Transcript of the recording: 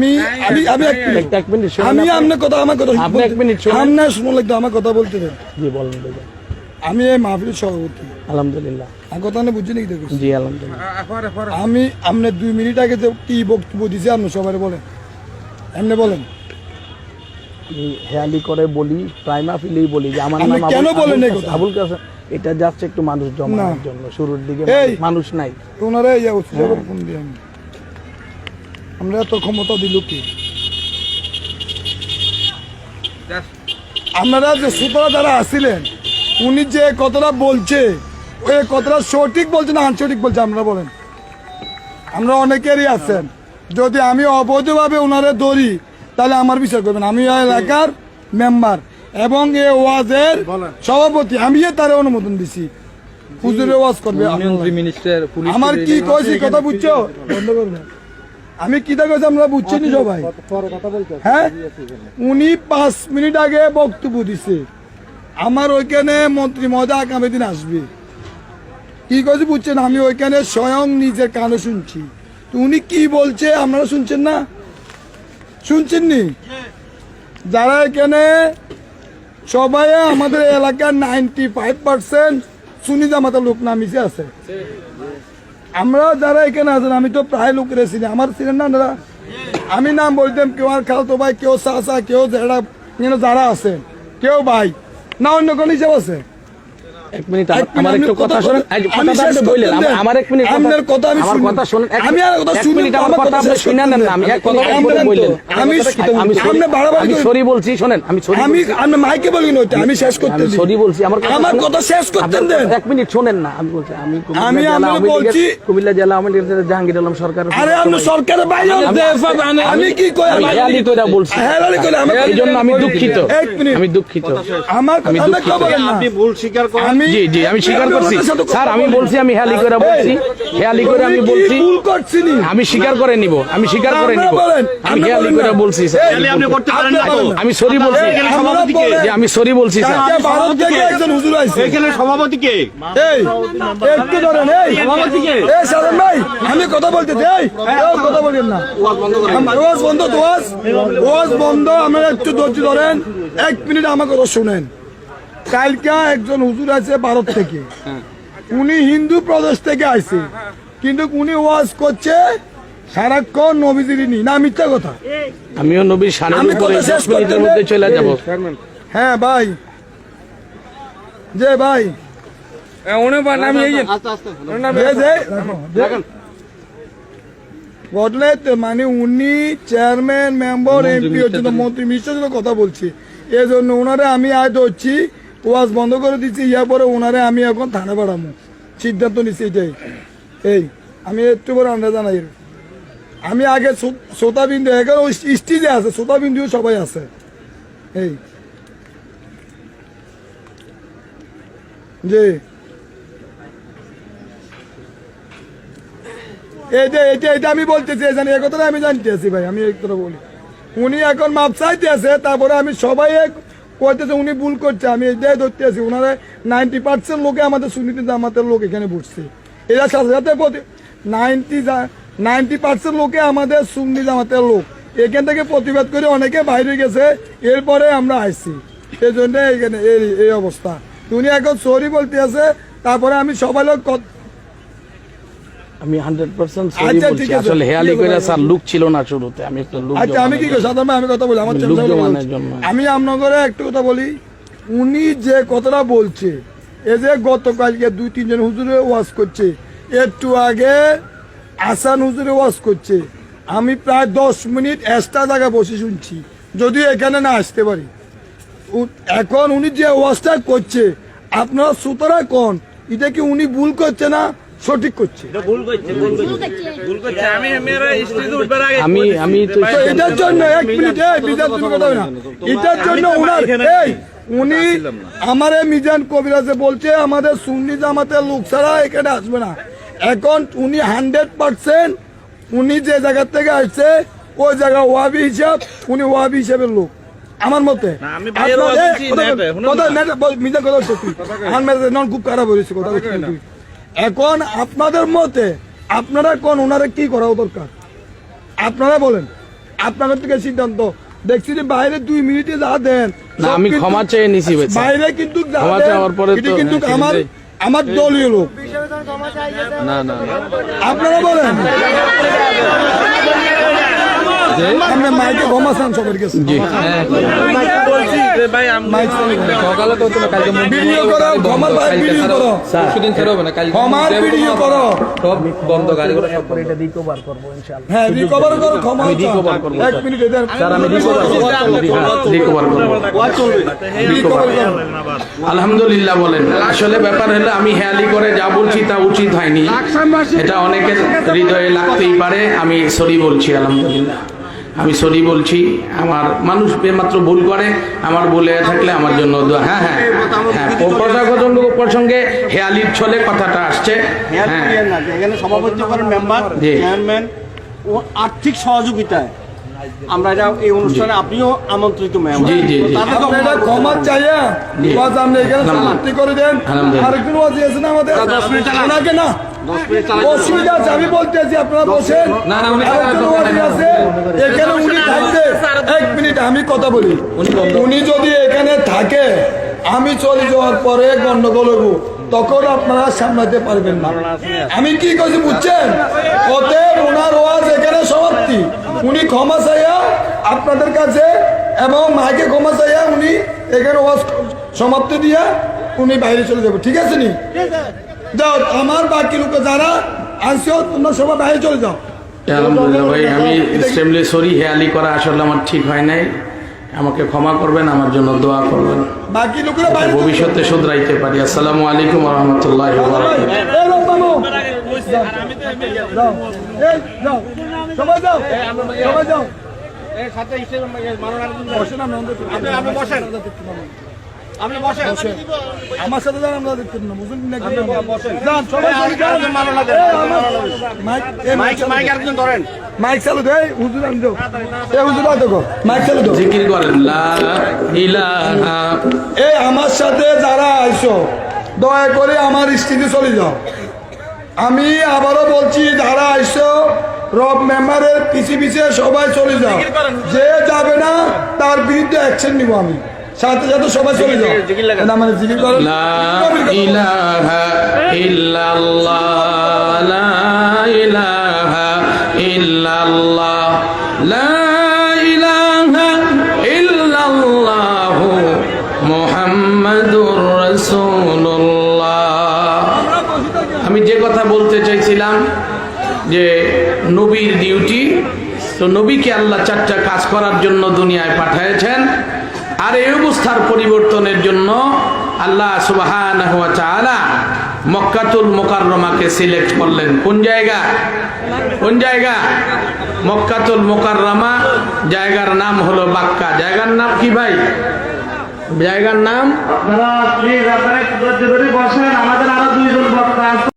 আমি আমি আমি এক মিনিট এক মিনিট আমি আপনার কথা আমার কথা আপনি এক মিনিট শুনুন। লাগতো আমার কথা বলতে দেন। জি বলেন। আমি এই মাহফিলের সভাপতি। আলহামদুলিল্লাহ। আর কথা না বুঝছি নাকি দেখো? জি আলহামদুলিল্লাহ। আমি আপনার দুই মিনিট আগে যে কি বক্তব্য দিছি আপনি সবাই বলেন। এমনি বলেন। হেয়ালি করে বলি প্রাইমা ফিলেই বলি যে আমার নাম কেন বলেন এই কথা? আবুল কাসেম এটা যাচ্ছে একটু মানুষ জমানোর জন্য শুরুর দিকে মানুষ নাই। ওনারা ইয়া উৎসব ফোন দিয়ে আমি আমরা এত ক্ষমতা দিল কি? আপনারা যে সুতরা যারা আসছিলেন উনি যে কথাটা বলছে ওই কথাটা সঠিক বলছে না আনসঠিক বলছে আপনারা বলেন? আমরা অনেকেরই আছেন। যদি আমি অবৈধভাবে ওনারে ধরি তাহলে আমার বিচার করবেন। আমি এলাকার মেম্বার এবং এ ওয়াজের সভাপতি। আমি তার অনুমোদন দিছি। হুজুরে ওয়াজ করবে। আমার কি কথা বুঝছ? বন্ধ করবে। আমি কি কইছি আমরা বুঝছি নি সবাই? হ্যাঁ? উনি পাঁচ মিনিট আগে বক্তব্য দিছে। আমার ওইখানে মন্ত্রী মহোদয় আগামী দিন আসবে। কি কইছি বুঝছেন? আমি ওইখানে স্বয়ং নিজের কানে শুনছি। তো উনি কি বলছে আপনারা শুনছেন না? শুনছেন নি যারা এখানে সবাই আমাদের এলাকার নাইনটি ফাইভ পার্সেন্ট সুনি জামাতের লোক নামিছে আছে। আমরা যারা এখানে আছেন, আমি তো প্রায় লোকের চিনি আমার চিনেন না, দাদা। আমি নাম বলতাম, কেউ আর খালতো ভাই, কেউ চাচা, কেউ যারা যারা আছে কেউ ভাই, না অন্য কোনো হিসাব আছে? এক মিনিট আমার একটু কথা কথা শুনেন। বলেন। এই যে আমি কথাটা শেষ আপনি করতে বললেন আমার এক মিনিট আপনার কথা আমি আমার কথা শুনেন আমি আর কথা এক মিনিট আমার আমার কথা কথা আপনি শেষ শুনে করতে নেন না আমি এক কথা মিনিট বলেন তো। বললেন। আমি আমি সরি বাড়াবাড়ি আমি সরি বলছি শোনেন আমি সরি আমি আমি মাইকে বলি না আমি শেষ করতে আমি সরি বলছি আমার কথা আমার কথা শেষ করতে দেন। এক মিনিট শোনেন না আমি বলছি আমি কুমিল্লা আমি জেলা আপনাকে আওয়ামী লীগের- বলছি- কুমিল্লা জেলা আওয়ামী লীগের জাহাঙ্গীর আলম সরকার আরে আপনি সরকারের বাইরে আমি কি কই আমি হেয়ালি করে বলছি। হেয়ালি করে আমি এই আমি দুঃখিত। এক মিনিট। আমি দুঃখিত। আমার আমি কথা। আপনি ভুল স্বীকার করেন আমি জি জি আমি স্বীকার করছি। আপনার সাথে কথা স্যার আমি বলছি আমি হেয়ালি করে বলছি হেয়ালি করে আমি আমি বলছি ভুল করছি আমি স্বীকার করে নিব আমি স্বীকার করে নিব। আমি হেয়ালি করে বলছি স্যার। আপনি করতে পারেন না তো আপনি বলেন। আমি সরি বলছি। এই, আপনারা সভাপতিকে। বলেন। যে আমি সরি বলছি স্যার। ভারত থেকে একজন হুজুর আইছে। এখানে সভাপতি কে? এই একটু ধরেন এই। এই সালাম ভাই আমি কথা বলতে দেই কথা বলেন না। ওয়াজ বন্ধ ওয়াজ ওয়াজ বন্ধ আমরা একটু ধৈর্য ধরেন। এক মিনিট আমাকে শুনেন। কালকা একজন হুজুর আছে ভারত থেকে। উনি হিন্দু প্রদেশ থেকে আইছে। কিন্তু উনি ওয়াজ করছে সারাক্ষণ নবীজির নি না মিথ্যা কথা। আমিও নবীর মধ্যে চলে যাব। হ্যাঁ ভাই। যে ভাই। মানে উনি চেয়ারম্যান মেম্বার এমপি হচ্ছে তো মন্ত্রী মিনিস্টার সাথে কথা বলছি। এজন্য জন্য ওনারে আমি আজ হচ্ছি ওয়াজ বন্ধ করে দিচ্ছি ইয়ার পরে ওনারে আমি এখন থানা বাড়াবো সিদ্ধান্ত নিচ্ছি এটাই। এই, আমি একটু করে আন্দাজ জানাই। আমি আগে শ্রো- শ্রোতা বিন্দু এখন স্টিজে আছে শ্রোতা বিন্দু সবাই আছে। এই। জি। এই যে এটা এটা আমি বলতেছি জানি এই কথাটা আমি জানতে আছি ভাই, আমি এই কথা বলি। উনি এখন মাপ চাইতে আছে, তারপরে আমি সবাই এক কইতেছে উনি ভুল করছে, আমি এটাই ধরতে আছি। ওনারা নাইনটি পার্সেন্ট লোকে আমাদের সুনীতি জামাতের লোক এখানে বসছে এরা সাথে সাথে নাইনটি নাইনটি পার্সেন্ট লোকে আমাদের সুন্নি জামাতের লোক। এখান থেকে প্রতিবাদ করে অনেকে বাইরে গেছে, এরপরে আমরা আসছি এই জন্য এখানে এই অবস্থা। উনি এখন সরি বলতে আছে, তারপরে আমি সবাই লোক আমি হান্ড্রেড পার্সেন্ট সরি আচ্ছা, বলছি। আসলে হেয়ালি ভাই। স্যার লুক ছিল না শুরুতে আমি একটু লুক আচ্ছা আমি কি সাধারণ আমি কথা বলি আমার। আমি আমনগরে একটু কথা বলি উনি যে কথাটা বলছে এই যে গতকালকে দুই তিনজন হুজুরে ওয়াজ করছে একটু আগে আসান হুজুরে ওয়াজ করছে। আমি প্রায় দশ মিনিট এক্সট্রা জায়গায় বসে শুনছি যদি এখানে না আসতে পারি। এখন উনি যে ওয়াজটা করছে আপনারা সুতরা কোন? এটা কি উনি ভুল করছে না? সঠিক করছে। আমি আমি তো এটার জন্য এক মিনিট এই তুমি কথা না। এটার জন্য এই উনি আমার মিজান কবিরাজে বলছে আমাদের সুন্নি জামাতের লোক ছাড়া এখানে আসবে না। এখন উনি হান্ড্রেড পার্সেন্ট উনি যে জায়গা থেকে আসছে ওই জায়গা ওয়াবি হিসাব উনি ওয়াবি হিসাবের লোক। আমার মতে। মিজান কথা বলছো আমার মেজাজ নন খুব খারাপ হয়েছে কথা। এখন আপনাদের মতে আপনারা কোন ওনারা কি করা দরকার? আপনারা বলেন। আপনাদের থেকে সিদ্ধান্ত। দেখছি যে বাইরে দুই মিনিটে যা দেন না, আমি ক্ষমা চেয়ে নিছি বাইরে কিন্তু ক্ষমা চাওয়ার পরে তো- কিন্তু আমার আমার দলীয় লোক। না না। আপনারা বলেন। আপনি মাইকে ঘমাসান সবার কাছে মাইক সকালে তো হতো কালকে ভিডিও করো ক্ষমার ভাই ভিডিও করো। পরশুদিন ছাড়া হবে না কালকে ক্ষমার ভিডিও করো। সব বন্ধ গাড়িগুলো সব এটা রিকভার করব ইনশাআল্লাহ। হ্যাঁ রিকভার করো ক্ষমা আমি চাও। এক মিনিট এদের স্যার আমি রিকভার করব রিকভার করব। রিকভার করো। আলহামদুলিল্লাহ বলেন। আসলে ব্যাপার হলো আমি হেয়ালি করে যা বলছি তা উচিত হয়নি। এটা অনেকের হৃদয়ে লাগতেই পারে আমি সরি বলছি আলহামদুলিল্লাহ। আমি সরি বলছি আমার মানুষ মাত্র ভুল করে আমার বলে থাকলে আমার জন্য হ্যাঁ হ্যাঁ হ্যাঁ প্রসঙ্গে হেয়ালির ছলে কথাটা আসছে। হ্যাঁ। এখানে সভাপতি মেম্বার চেয়ারম্যান ও আর্থিক সহযোগিতায়। আমরা এটা এই অনুষ্ঠানে আপনিও আমন্ত্রিত জি, জি, ক্ষমা চাইয়া। আপনি এখানে করে দেন। আরেকজন ওয়াজি আমাদের। ওনাকে না অসুবিধা আছে আমি বলতেছি আপনারা বসেন। না, না, উনি আরেকজন দরকার ওয়াজি নেই। আছে এখানে উনি থাকতে এক মিনিট আমি কথা বলি। উনি যদি এখানে থাকে আমি চলে যাওয়ার পরে গন্ডগোল হইব। তখন আপনারা সামলাতে পারবেন না। আমি কি কইছি বুঝছেন? অতএব ওনার ওয়াজ এখানে সমাপ্তি। উনি ক্ষমা চাইয়া আপনাদের কাছে এবং মাকে ক্ষমা চাইয়া উনি এখানে ওয়াজ সমাপ্তি দিয়া উনি বাইরে চলে যাবে। ঠিক আছে নি? যাও আমার বাকি লোক যারা আনছো তোমরা সবাই বাইরে চলে যাও আলহামদুলিল্লাহ ভাই আমি এক্সট্রিমলি সরি হেয়ালি করা আসলে আমার ঠিক হয় নাই আমাকে ক্ষমা করবেন আমার জন্য দোয়া করবেন বাকি লোকেরা। ভবিষ্যতে শুধরাইতে পারি আসসালামু আলাইকুম রহমতুল্লাহ এই রব্বানো। যাও। যাও। এই, যাও। সবাই যাও আপনি বসেন। আমার সাথে যান আমরা দেখতে না নাকি? বসেন। যান সবাই মাইক মাইক চালু মাইক আরেকজন ধরেন। মাইক চালু দে হুজুর আন দাও এই হুজুর দেখো। মাইক চালু দাও জিকির করেন লা ইলাহা। এই আমার সাথে যারা আইসো দয়া করে আমার স্ত্রীতে চলে যাও। আমি আবারও বলছি যারা আইসো রব মেম্বারের পিছিয়ে পিছিয়ে সবাই চলে যাও। যে যাবে না তার বিরুদ্ধে অ্যাকশন নিব আমি। সাথে সাথে সবাই চলে যাও। না মানে জিকির করেন লা ইলাহা ইল্লাল্লাহ লা ইলাহা ইল্লাল্লাহ লা ইলাহা ইল্লাল্লাহ মুহাম্মাদুর রাসূলুল্লাহ। আমি যে কথা বলতে চাইছিলাম যে নবীর ডিউটি তো নবীকে আল্লাহ চারটা কাজ করার জন্য দুনিয়ায় পাঠিয়েছেন। আর এই অবস্থার পরিবর্তনের জন্য আল্লাহ তাআলা মক্কাতুল মুকাররমাকে সিলেক্ট করলেন। কোন জায়গা? কোন জায়গা? মক্কাতুল মুকাররমা। জায়গার নাম হলো বাক্কা। জায়গার নাম কি ভাই? জায়গার নাম? আমাদের আরও দুইজন বক্তা